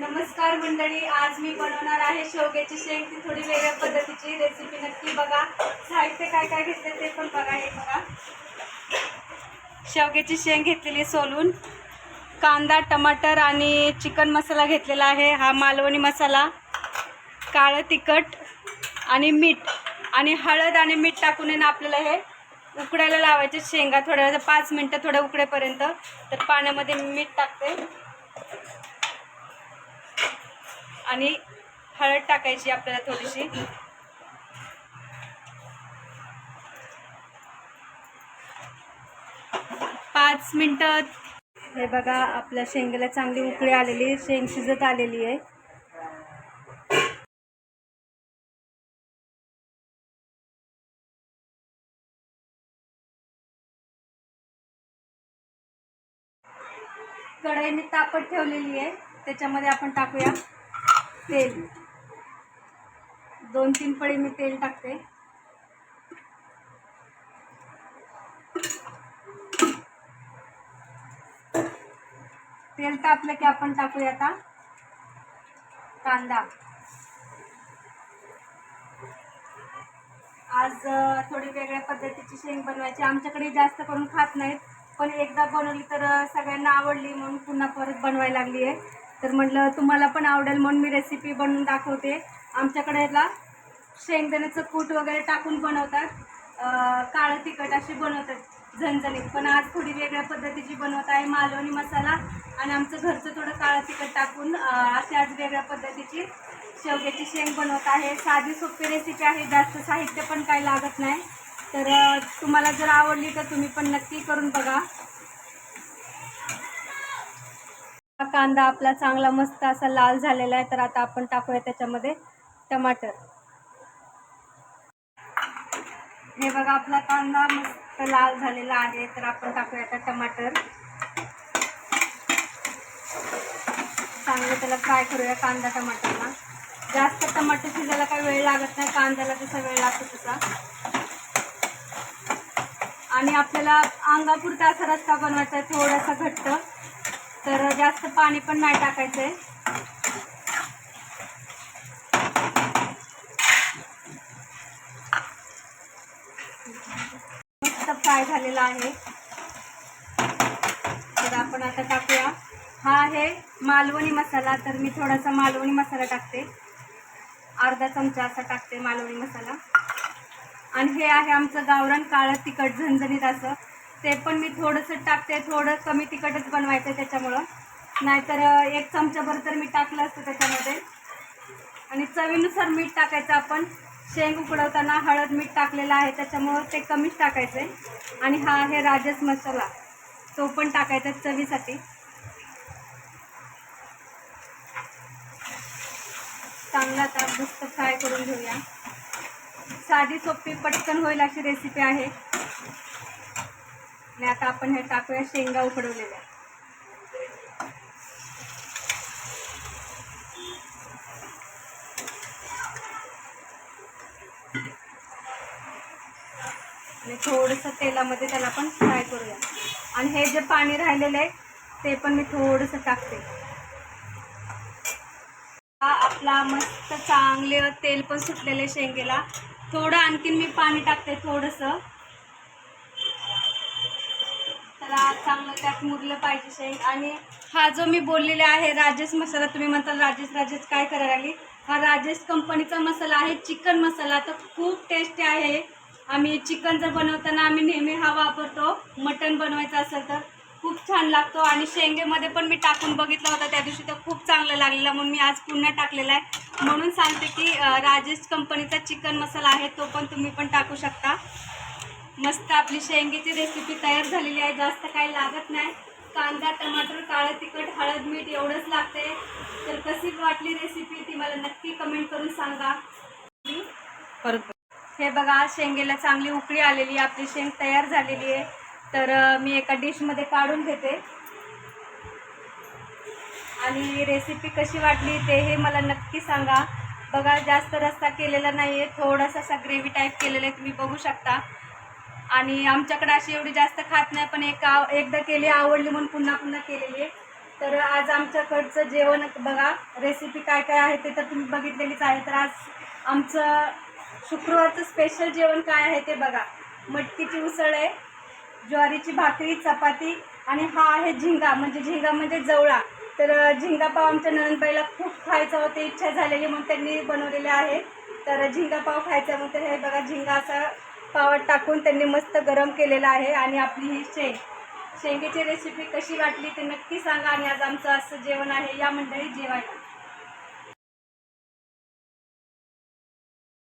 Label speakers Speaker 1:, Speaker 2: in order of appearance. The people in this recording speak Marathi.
Speaker 1: नमस्कार मंडळी आज मी बनवणार आहे शेवग्याची शेंग. ती थोडी वेगळ्या पद्धतीची रेसिपी नक्की बघा. साहित्य काय काय घेतले ते पण बघा हे बघा. शेवग्याची शेंग घेतलेली सोलून. कांदा टमाटर आणि चिकन मसाला घेतलेला आहे. हा मालवणी मसाला काळं तिखट आणि मीठ. आणि हळद आणि मीठ टाकून आहे ना आपल्याला हे उकडायला लावायचे शेंगा. थोड्या पाच मिनटं थोड्या उकडेपर्यंत. तर पाण्यामध्ये मीठ टाकते. आणि हळद टाकायची आपल्याला थोडीशी. पाच मिनटं. हे बघा आपल्या शेंगेला चांगली उकळी आलेली शेंग शिजत आलेली आहे. कढई मी तापत ठेवलेली आहे. त्याच्यामध्ये आपण टाकूया. तेल. दोन तीन पळी मी तेल टाकते. तेल तापलं की आपण टाकूया आता कांदा. आज थोडी वेगळ्या पद्धतीची शेंग बनवायची. आमच्याकडे जास्त करून खात नाहीत पण एकदा बनवली तर सगळ्यांना आवडली म्हणून पुन्हा परत बनवायला लागली आहे तर म्हटलं तुम्हाला पण आवडेल म्हणून मी रेसिपी बनवून दाखवते. आमच्याकडे याला शेंगदाण्याचं कूट वगैरे टाकून बनवतात. काळं तिखट अशी बनवतात झणझणीत. पण आज थोडी वेगळ्या पद्धतीची बनवत आहे मालवणी मसाला आणि आमचं घरचं थोडं काळं तिखट टाकून अ, अशी आज वेगळ्या पद्धतीची शेवग्याची शेंग बनवत आहे. साधी सोपी रेसिपी आहे जास्त साहित्य पण काही लागत नाही. तर तुम्हाला जर आवडली तर तुम्ही पण नक्की करून बघा. हा कांदा आपला चांगला मस्त असा लाल झालेला आहे तर आता आपण टाकूया त्याच्यामध्ये टमाटर. हे बघा आपला कांदा मस्त लाल झालेला आहे तर आपण टाकूया आता टमाटर. चांगलं त्याला फ्राय करूया कांदा टमाटरला. जास्त टमाटर शिजायला काही वेळ लागत नाही कांद्याला जसा वेळ लागतो तसा. आणि आपल्याला अंगापुरता असा रस्ता बनवायचा आहे थोडासा घट्ट. पाणी पण नाही टाकायचं आहे मस्त फ्राय झालेला आहे. तर आपण आता टाकूया. हा आहे मालवणी मसाला तर मी थोडासा मालवणी मसाला टाकते. अर्धा चमचा असा टाकते मालवणी मसाला. आणि हे आहे आमचं गावरान काळं तिखट झणझणीत असं. ते पण मी थोडंसं टाकते थोडं कमी तिखटच बनवायचं आहे त्याच्यामुळं. नाहीतर एक चमचाभर तर मी टाकलं असतं त्याच्यामध्ये. आणि चवीनुसार मीठ टाकायचं आपण. शेंग उकडवताना हळद मीठ टाकलेलं आहे त्याच्यामुळं ते कमीच टाकायचं. आहे आणि हा आहे राजेश मसाला. तो पण टाकायचा चवीसाठी. चांगला ताप मस्त फ्राय करून घेऊया. साधी सोपी पटकन होईल अशी रेसिपी आहे. आणि आता आपण हे टाकूया शेंगा उकडवलेल्या. थोडंसं तेलामध्ये त्याला पण फ्राय करूया. आणि हे जे पाणी राहिलेलं आहे ते पण मी थोडंसं टाकते. हा आपला मस्त चांगले तेल पण सुटलेले शेंगेला. थोडं आणखीन मी पाणी टाकते थोडंसं. त्याला चांगलं त्यात मुरलं पाहिजे शेंग. आणि हा जो मी बोललेला आहे राजेश मसाला तुम्ही म्हणता राजेश राजेश काय करायला लागली? हा राजेश कंपनीचा मसाला आहे चिकन मसाला. तर खूप टेस्टी आहे. आम्ही चिकन जर बनवताना आम्ही नेहमी हा वापरतो. मटण बनवायचं असेल तर खूप छान लागतो आणि शेंगेमध्ये पण मी टाकून बघितलं होतं. त्या दिवशी तर खूप चांगलं लागलेलं. म्हणून मी आज पुन्हा टाकलेला आहे. म्हणून सांगते की राजेश कंपनीचा चिकन मसाला आहे तो पण तुम्ही पण टाकू शकता. मस्त आपली शेंगेची रेसिपी तयार झालेली आहे. जास्त काही लागत नाही. कांदा टमाटर काळं तिखट हळद मीठ एवढंच लागते. तर कशी वाटली रेसिपी ती मला नक्की कमेंट करून सांगा.
Speaker 2: परत
Speaker 1: हे बघा शेंगेला चांगली उकळी आलेली आपली शेंग तयार झालेली आहे. तर मी एका डिशमध्ये काढून घेते. आणि रेसिपी कशी वाटली ते हे मला नक्की सांगा. बघा जास्त रस्ता केलेला नाही आहे थोडासा असा ग्रेव्ही टाईप केलेला आहे तुम्ही बघू शकता. आणि आमच्याकडे अशी एवढी जास्त खात नाही पण एक एकदा केली आवडली म्हणून पुन्हा पुन्हा केलेली आहे. तर आज आमच्याकडचं जेवण बघा रेसिपी काय काय आहे ते तर तुम्ही बघितलेलीच आहे. तर आज आमचं शुक्रवारचं स्पेशल जेवण काय आहे ते बघा. मटकीची उसळ आहे ज्वारीची भाकरी चपाती आणि हा आहे झिंगा. म्हणजे झिंगा म्हणजे जवळा. तर झिंगा पाव आमच्या ननंदबाईला खूप खायचा होते. इच्छा झालेली मग त्यांनी बनवलेले आहे. तर झिंगा पाव खायचा मग तर हे बघा झिंगा असा पावात टाकून त्यांनी मस्त गरम केलेला आहे. आणि आपली ही शेंग. शेंगेची रेसिपी कशी वाटली ते नक्की सांगा. आणि आज आमचं असं जेवण आहे. या मंडळी जेवायला.